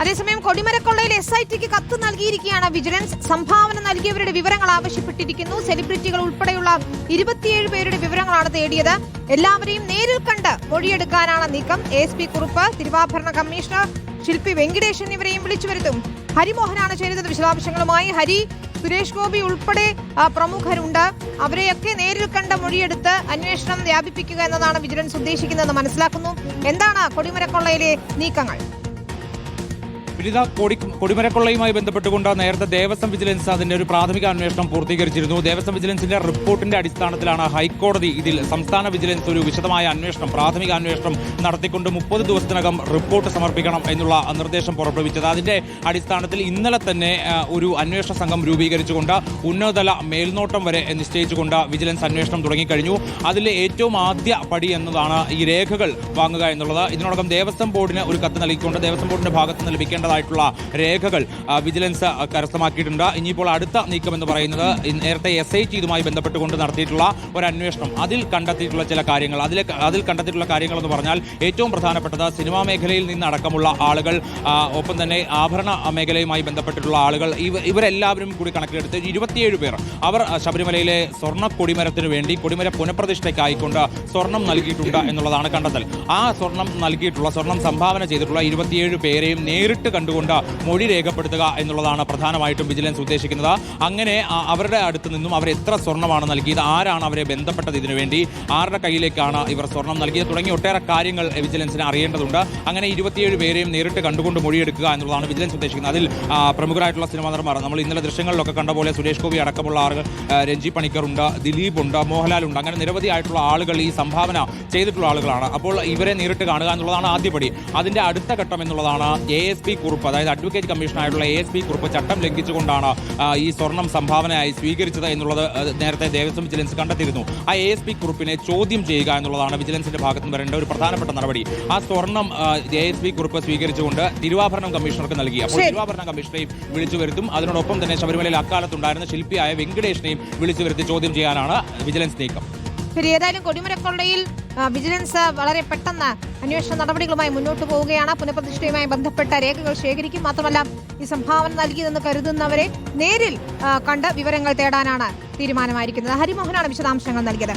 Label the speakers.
Speaker 1: അതേസമയം കൊടിമരക്കൊള്ളയിൽ S I tick കത്ത് നൽകിയിരിക്കുകയാണ് വിജിലൻസ്. സംഭാവന നൽകിയവരുടെ വിവരങ്ങൾ ആവശ്യപ്പെട്ടിരിക്കുന്നു. സെലിബ്രിറ്റികൾ ഉൾപ്പെടെയുള്ള ഇരുപത്തിയേഴ് പേരുടെ വിവരങ്ങളാണ് തേടിയത്. എല്ലാവരെയും നേരിൽ കണ്ട് മൊഴിയെടുക്കാനാണ് നീക്കം. എസ് പി കുറുപ്പ് തിരുവാഭരണ കമ്മീഷണർ ശില്പി വെങ്കിടേഷ് എന്നിവരെയും വിളിച്ചു വരുത്തും. ഹരിമോഹനാണ് ചേരുന്നത് വിശദാംശങ്ങളുമായി. ഹരി സുരേഷ് ഗോപി ഉൾപ്പെടെ പ്രമുഖരുണ്ട്. അവരെയൊക്കെ നേരിൽ കണ്ട മൊഴിയെടുത്ത് അന്വേഷണം വ്യാപിപ്പിക്കുക എന്നതാണ് വിജിലൻസ് ഉദ്ദേശിക്കുന്നതെന്ന് മനസ്സിലാക്കുന്നു. എന്താണ് കൊടിമരക്കൊള്ളയിലെ നീക്കങ്ങൾ?
Speaker 2: വിനിത കൊടി കൊടിമരക്കൊള്ളയുമായി ബന്ധപ്പെട്ടുകൊണ്ട് നേരത്തെ ദേവസ്വം വിജിലൻസ് അതിന്റെ ഒരു പ്രാഥമിക അന്വേഷണം പൂർത്തീകരിച്ചിരുന്നു. ദേവസ്വം വിജിലൻസിന്റെ റിപ്പോർട്ടിന്റെ അടിസ്ഥാനത്തിലാണ് ഹൈക്കോടതി ഇതിൽ സംസ്ഥാന വിജിലൻസ് ഒരു വിശദമായ അന്വേഷണം പ്രാഥമിക അന്വേഷണം നടത്തിക്കൊണ്ട് മുപ്പത് ദിവസത്തിനകം റിപ്പോർട്ട് സമർപ്പിക്കണം എന്നുള്ള നിർദ്ദേശം പുറപ്പെടുവിച്ചത്. അതിന്റെ അടിസ്ഥാനത്തിൽ ഇന്നലെ തന്നെ ഒരു അന്വേഷണ സംഘം രൂപീകരിച്ചുകൊണ്ട് ഉന്നതതല മേൽനോട്ടം വരെ നിശ്ചയിച്ചുകൊണ്ട് വിജിലൻസ് അന്വേഷണം തുടങ്ങിക്കഴിഞ്ഞു. അതിൽ ഏറ്റവും ആദ്യ പടി എന്നതാണ് ഈ രേഖകൾ വാങ്ങുക എന്നുള്ളത്. ഇതിനോടകം ദേവസ്വം ബോർഡിന് ഒരു കത്ത് നൽകിക്കൊണ്ട് ദേവസ്വം ബോർഡിന്റെ ഭാഗത്ത് നിന്ന് ലഭിക്കേണ്ടതായിട്ടുള്ള രേഖകൾ വിജിലൻസ് കരസ്ഥമാക്കിയിട്ടുണ്ട്. ഇനിയിപ്പോൾ അടുത്ത നീക്കം എന്ന് പറയുന്നത് നേരത്തെ എസ് ഐ ടി ഇതുമായി ബന്ധപ്പെട്ടുകൊണ്ട് നടത്തിയിട്ടുള്ള ഒരു അന്വേഷണം അതിൽ കണ്ടെത്തിയിട്ടുള്ള ചില കാര്യങ്ങൾ. അതിൽ കണ്ടെത്തിയിട്ടുള്ള കാര്യങ്ങൾ എന്ന് പറഞ്ഞാൽ ഏറ്റവും പ്രധാനപ്പെട്ടത് സിനിമാ മേഖലയിൽ നിന്നടക്കമുള്ള ആളുകൾ ഒപ്പം തന്നെ ആഭരണ മേഖലയുമായി ബന്ധപ്പെട്ടിട്ടുള്ള ആളുകൾ ഇവ ഇവരെല്ലാവരും കൂടി കണക്കിലെടുത്ത് ഇരുപത്തിയേഴ് പേർ അവർ ശബരിമലയിലെ സ്വർണ കൊടിമരത്തിന് വേണ്ടി കൊടിമര പുനഃപ്രതിഷ്ഠയ്ക്കായിക്കൊണ്ട് സ്വർണം നൽകിയിട്ടുണ്ട് എന്നുള്ളതാണ് കണ്ടെത്തൽ. ആ സ്വർണം നൽകിയിട്ടുള്ള സ്വർണം സംഭാവന ചെയ്തിട്ടുള്ള ഇരുപത്തിയേഴ് പേരെയും നേരിട്ട് കണ്ടുകൊണ്ട് മൊഴി രേഖപ്പെടുത്തുക എന്നുള്ളതാണ് പ്രധാനമായിട്ടും വിജിലൻസ് ഉദ്ദേശിക്കുന്നത്. അങ്ങനെ അവരുടെ അടുത്ത് നിന്നും അവർ എത്ര സ്വർണമാണ് നൽകിയത് ആരാണ് അവരെ ബന്ധപ്പെട്ടത് ഇതിനുവേണ്ടി ആരുടെ കയ്യിലേക്കാണ് ഇവർ സ്വർണം നൽകിയത് തുടങ്ങിയ ഒട്ടേറെ കാര്യങ്ങൾ വിജിലൻസിന് അറിയേണ്ടതുണ്ട്. അങ്ങനെ ഇരുപത്തിയേഴ് പേരെയും നേരിട്ട് കണ്ടുകൊണ്ട് മൊഴിയെടുക്കുക എന്നുള്ളതാണ് വിജിലൻസ് ഉദ്ദേശിക്കുന്നത്. അതിൽ പ്രമുഖരായിട്ടുള്ള സിനിമാ നടന്മാർ നമ്മൾ ഇന്നലെ ദൃശ്യങ്ങളിലൊക്കെ കണ്ട പോലെ സുരേഷ് ഗോപി അടക്കമുള്ള ആളുകൾ രഞ്ജി പണിക്കർ ഉണ്ട് ദിലീപ് ഉണ്ട് മോഹൻലാൽ ഉണ്ട് അങ്ങനെ നിരവധി ആയിട്ടുള്ള ആളുകൾ ഈ സംഭാവന ചെയ്തിട്ടുള്ള ആളുകളാണ്. അപ്പോൾ ഇവരെ നേരിട്ട് കാണുക എന്നുള്ളതാണ് ആദ്യപടി. അതിന്റെ അടുത്ത ഘട്ടം എന്നുള്ളതാണ് എ എസ് പി കുറിപ്പ് അതായത് അഡ്വക്കേറ്റ് കമ്മീഷനായിട്ടുള്ള എ എസ് പി കുറിപ്പ് ചട്ടം ലംഘിച്ചുകൊണ്ടാണ് ഈ സ്വർണം സംഭാവനയായി സ്വീകരിച്ചത് എന്നുള്ളത് നേരത്തെ ദേവസ്വം വിജിലൻസ് കണ്ടെത്തിയിരുന്നു. ആ എ എസ് പി കുറിപ്പിനെ ചോദ്യം ചെയ്യുക എന്നുള്ളതാണ് വിജിലൻസിന്റെ ഭാഗത്ത് നിന്ന് വരേണ്ട ഒരു പ്രധാനപ്പെട്ട നടപടി. ആ സ്വർണം എ എസ് പി കുറിപ്പ് സ്വീകരിച്ചുകൊണ്ട് തിരുവാഭരണം കമ്മീഷണർക്ക് നൽകി. അപ്പോൾ തിരുവാഭരണം കമ്മീഷണറെയും വിളിച്ചു വരുത്തും. അതിനോടൊപ്പം തന്നെ ശബരിമലയിൽ അക്കാലത്തുണ്ടായിരുന്ന ശില്പിയായ വെങ്കടേഷിനെയും വിളിച്ചു വരുത്തി ചോദ്യം ചെയ്യാനാണ് വിജിലൻസ് നീക്കം.
Speaker 1: ശരി ഏതായാലും കൊടിമരക്കൊള്ളയിൽ വിജിലൻസ് വളരെ പെട്ടെന്ന് അന്വേഷണ നടപടികളുമായി മുന്നോട്ട് പോവുകയാണ്. പുനഃപ്രതിഷ്ഠയുമായി ബന്ധപ്പെട്ട രേഖകൾ ശേഖരിക്കും. മാത്രമല്ല ഈ സംഭാവന നൽകിയതെന്ന് കരുതുന്നവരെ നേരിൽ കണ്ട് വിവരങ്ങൾ തേടാനാണ് തീരുമാനമായിരിക്കുന്നത്. ഹരിമോഹനാണ് വിശദാംശങ്ങൾ നൽകിയത്.